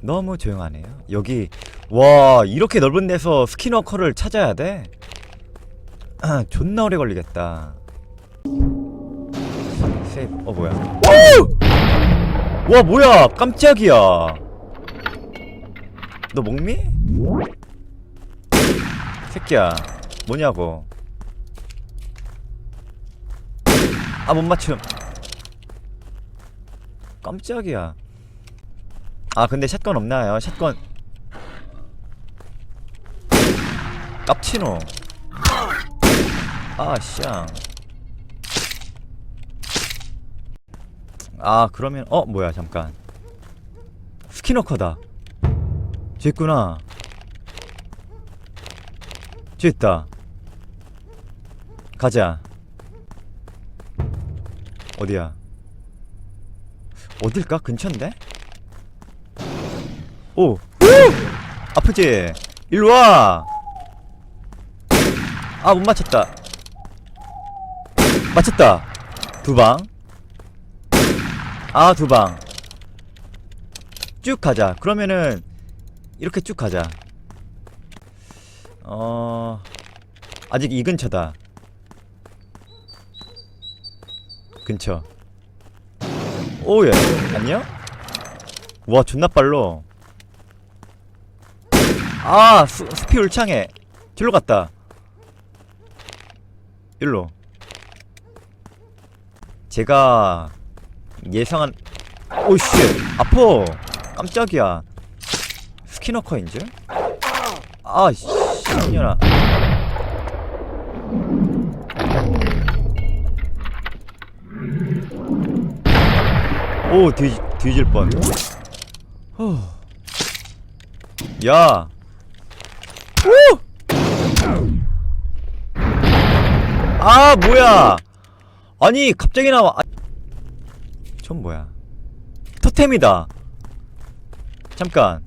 너무 조용하네요. 여기 와 이렇게 넓은 데서 스키너커를 찾아야 돼? 아, 존나 오래 걸리겠다. 세이브. 어 뭐야? 오! 와 뭐야? 깜짝이야. 너 먹니? 새끼야 뭐냐고? 아 못 맞춤. 깜짝이야. 아 근데 샷건 없나요? 샷건. 깝치노. 아 쌍. 아 그러면 어 뭐야 잠깐. 스키너커다. 저 있다. 가자. 어디야? 어딜까? 근처인데 오! 오! 아프지? 일로 와! 아, 못 맞췄다. 맞췄다. 두 방. 아, 두 방. 쭉 가자. 그러면은, 이렇게 쭉 가자. 어, 아직 이 근처다. 근처. 오예. 안녕? 와, 존나 빨로. 아 스, 스피 울창해. 뒤로 갔다. 일로. 제가 예상한 오씨 아퍼! 깜짝이야. 스키너커인 줄? 아씨 이년아. 오 뒤, 뒤질 뻔. 후. 야 오! 아 뭐야? 아니 갑자기 나와. 아, 전 뭐야? 토템이다. 잠깐.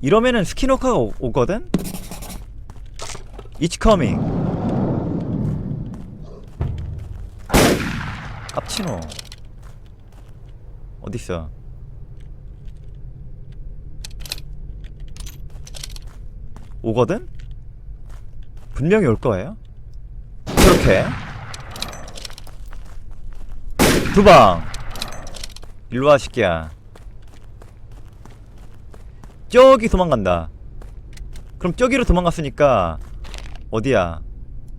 이러면은 스키노카가 오, 오거든? It's coming. 깝치노. 어딨어 오거든? 분명히 올 거예요. 그렇게 두 방. 일로 와 새끼야. 저기 도망간다. 그럼 저기로 도망갔으니까 어디야?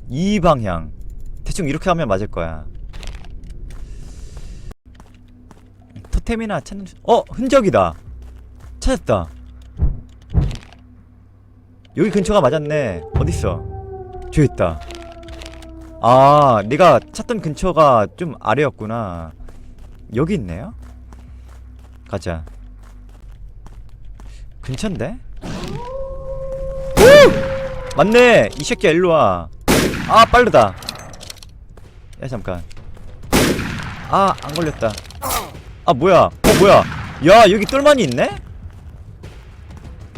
이 방향. 대충 이렇게 하면 맞을 거야. 토템이나 찾는 수- 어 흔적이다. 찾았다. 여기 근처가 맞았네. 어딨어? 저기 있다. 아, 내가 찾던 근처가 좀 아래였구나. 여기 있네요? 가자. 근처인데? 오! 맞네! 이 새끼야, 일로 와. 아, 빠르다. 야, 잠깐. 아, 안 걸렸다. 아, 뭐야. 어, 뭐야. 야, 여기 똘만이 있네?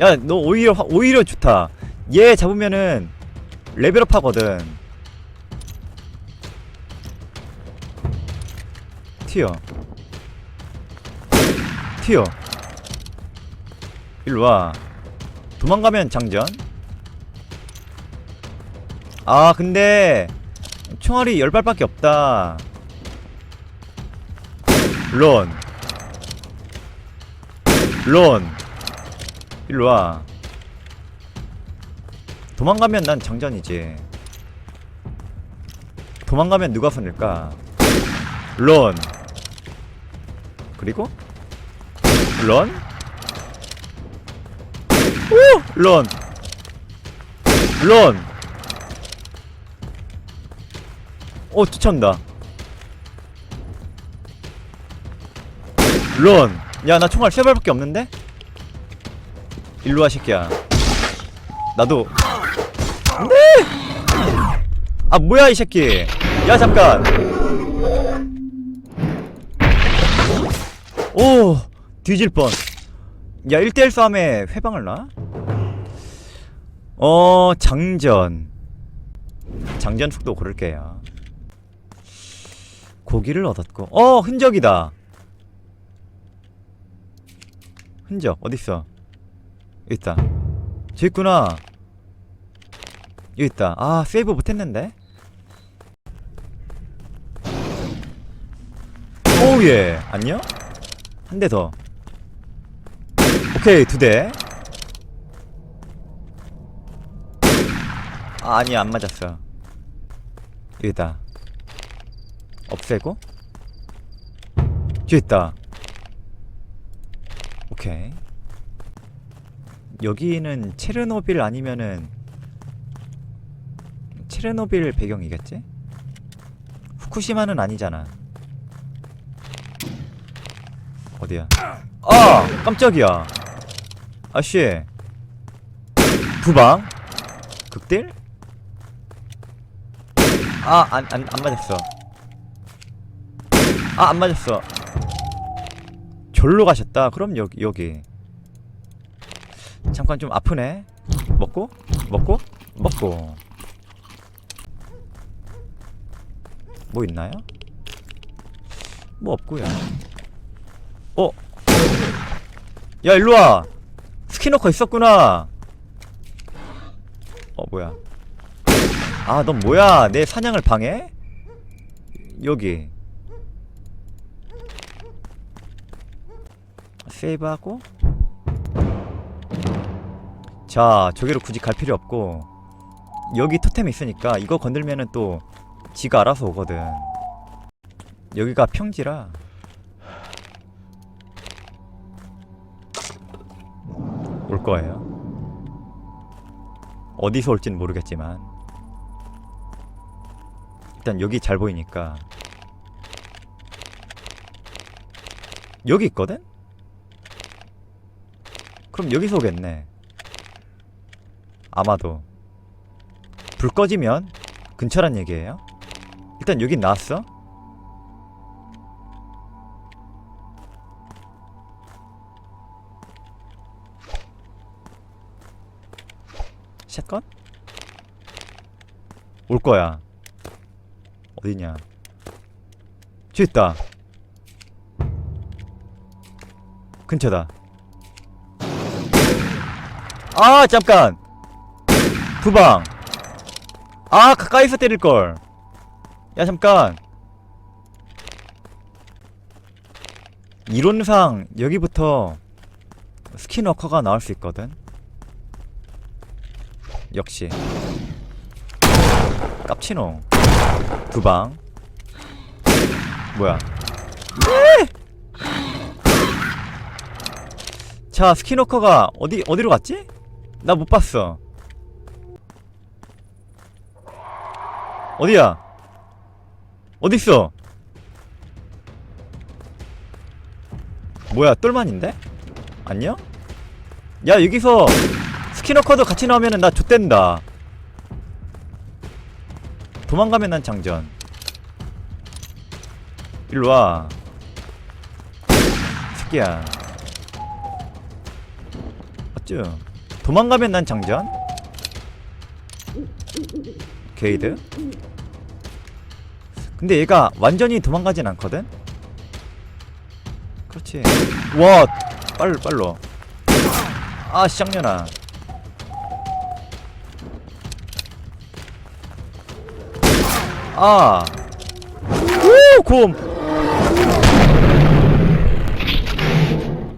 야, 너 오히려 화- 오히려 좋다. 얘 잡으면은 레벨업 하거든. 튀어. 튀어. 일로 와. 도망가면 장전. 아, 근데 총알이 열 발밖에 없다. 론. 론. 일로 와. 도망가면 난 장전이지. 도망가면 누가 손일까? 런. 그리고 런. 오! 런. 런. 오, 쫓아온다. 런. 야, 나 총알 세 발밖에 없는데? 일로 와, 새끼야. 나도. 네! 아, 뭐야, 이 새끼. 야, 잠깐. 오, 뒤질 뻔. 야, 1대1 싸움에 회방을 놔? 어, 장전. 장전 속도 고를게요. 고기를 얻었고. 어, 흔적이다. 흔적 어딨어 있다. 저 있구나. 여기 있다. 아 세이브 못했는데? 오예. 안녕? 한 대 더. 오케이 두대. 아, 아니 안 맞았어. 여기다. 없애고? 뒤에 있다. 오케이 여기는 체르노빌 아니면은 체르노빌 배경이겠지? 후쿠시마는 아니잖아 어디야 아 깜짝이야 아씨 두방 극딜? 아, 안, 안, 안 맞았어. 아, 안 맞았어. 절로 가셨다. 그럼 여기, 여기. 잠깐 좀 아프네. 먹고, 먹고, 먹고. 뭐 있나요? 뭐 없고요. 어? 야, 일로와! 스키너커 있었구나! 어, 뭐야. 아, 넌 뭐야? 내 사냥을 방해? 여기. 세이브하고. 자, 저기로 굳이 갈 필요 없고. 여기 토템 있으니까 이거 건들면은 또 지가 알아서 오거든. 여기가 평지라. 올 거예요. 어디서 올진 모르겠지만. 일단 여기 잘 보이니까 여기 있거든? 그럼 여기서 오겠네 아마도 불 꺼지면 근처란 얘기예요 일단 여긴 나왔어 샷건? 올 거야 어디냐? 뒤에 있다. 근처다. 아 잠깐. 두방. 아 가까이서 때릴 걸. 야 잠깐. 이론상 여기부터 스킨워커가 나올 수 있거든. 역시. 깝치노. 두방 뭐야 자 스키너커가 어디 어디로 갔지? 나 못 봤어 어디야? 어딨어? 뭐야 똘만인데? 안녕? 야 여기서 스키너커도 같이 나오면은 나 좆된다. 도망가면 난 장전. 일로와. 새끼야. 어쭈? 도망가면 난 장전? 게이드 근데 얘가 완전히 도망가진 않거든 그렇지 와 빨로 빨로 아 쌍년아 아. 오, 곰.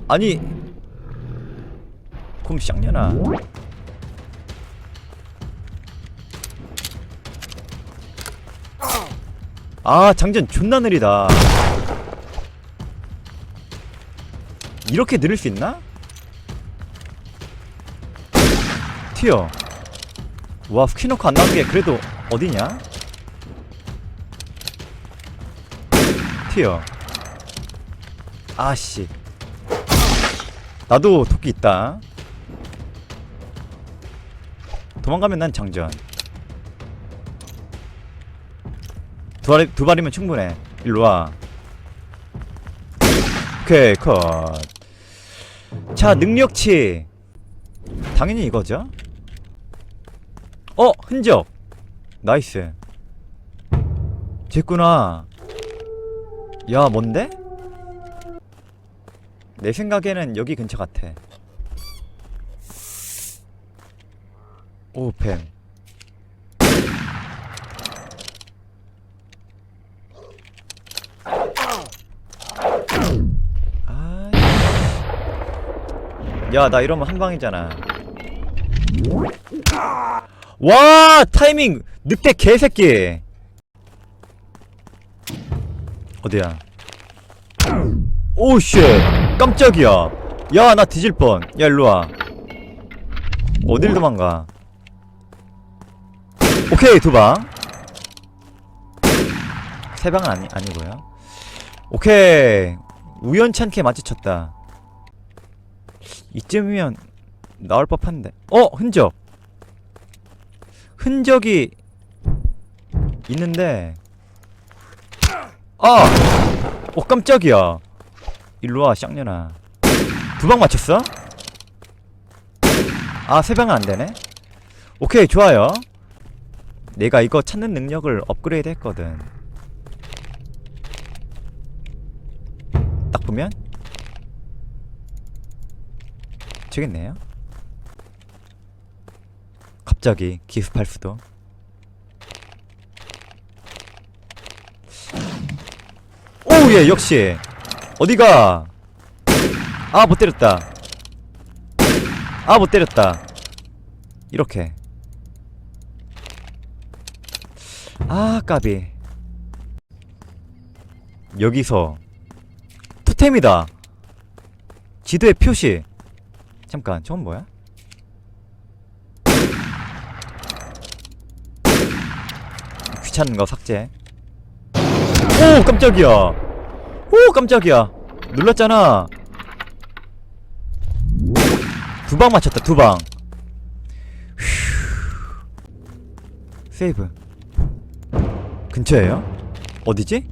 아니. 곰 쌍년아. 아, 장전 존나 느리다. 이렇게 느릴 수 있나? 튀어. 와, 스키노크 안 나온 게 그래도 어디냐? 튀어 아씨 나도 도끼 있다 도망가면 난 장전 두, 발, 두 발이면 충분해. 일로와. 오케이 컷자 능력치. 당연히 이거죠? 어 흔적. 나이스. 됐구나. 야 뭔데? 내 생각에는 여기 근처 같아. 오, 뱀. 아. 야, 나 이러면 한 방이잖아. 와, 타이밍 늑대 개새끼. 어디야? 오, 쉣. 깜짝이야. 야, 나 뒤질 뻔. 야, 일로 와. 어딜 도망가? 오케이, 두 방. 세 방은 아니, 아니고요. 오케이. 우연찮게 맞춰쳤다. 이쯤이면 나올 법한데. 어, 흔적. 흔적이 있는데. 아! 오, 깜짝이야. 일로와, 쌍년아. 두 방 맞췄어? 아, 세 방은 안 되네? 오케이, 좋아요. 내가 이거 찾는 능력을 업그레이드 했거든. 딱 보면? 있네요. 갑자기 기습할 수도. 오, 예, 역시. 어디가? 아, 못 때렸다. 아, 못 때렸다. 이렇게. 아, 까비. 여기서 토템이다. 지도에 표시. 잠깐, 저건 뭐야? 귀찮은 거 삭제. 오, 깜짝이야. 오, 깜짝이야. 눌렀잖아. 두 방 맞췄다, 두 방. 휴. 세이브. 근처에요? 어디지?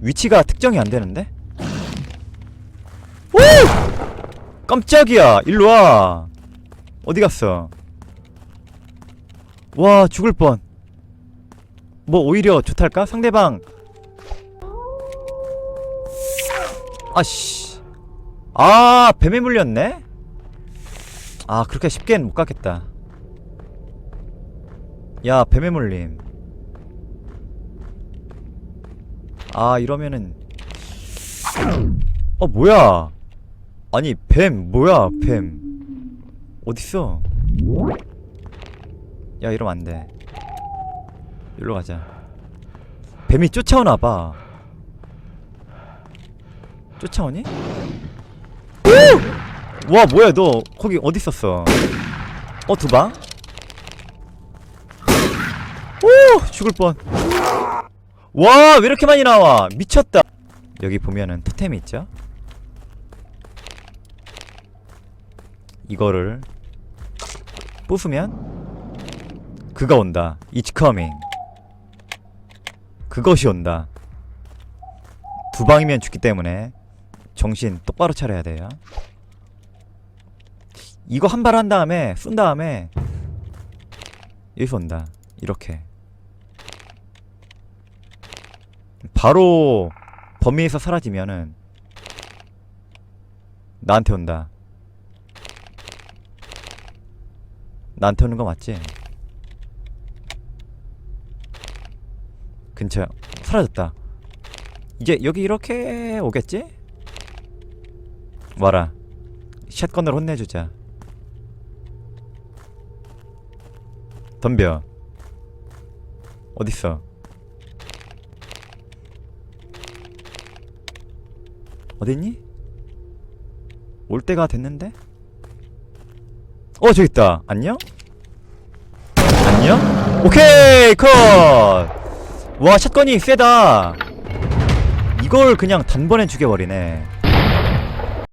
위치가 특정이 안 되는데? 깜짝이야. 일로 와. 어디 갔어? 와, 죽을 뻔. 뭐 오히려 좋달까? 상대방 아씨 아 뱀에 물렸네? 아 그렇게 쉽게는 못 가겠다 야 뱀에 물림 아 이러면은 어 뭐야 아니 뱀 뭐야 뱀? 어딨어? 야 이러면 안돼. 일로 가자. 뱀이 쫓아오나봐. 쫓아오니? 오! 와 뭐야 너 거기 어디 있었어? 어 두방? 오 죽을 뻔와 왜 이렇게 많이 나와? 미쳤다. 여기 보면은 토템이 있죠 이거를 부수면 그가 온다 It's coming 그것이 온다 두 방이면 죽기 때문에 정신 똑바로 차려야 돼요. 이거 한 발 한 다음에 쏜 다음에 여기서 온다. 이렇게 바로 범위에서 사라지면은 나한테 온다. 나한테 오는 거 맞지? 근처 사라졌다. 이제 여기 이렇게 오겠지? 와라 샷건으로 혼내주자 덤벼 어딨어 어딨니? 올 때가 됐는데? 어 저기 있다 안녕? 안녕? 오케이 컷와 샷건이 세다 이걸 그냥 단번에 죽여버리네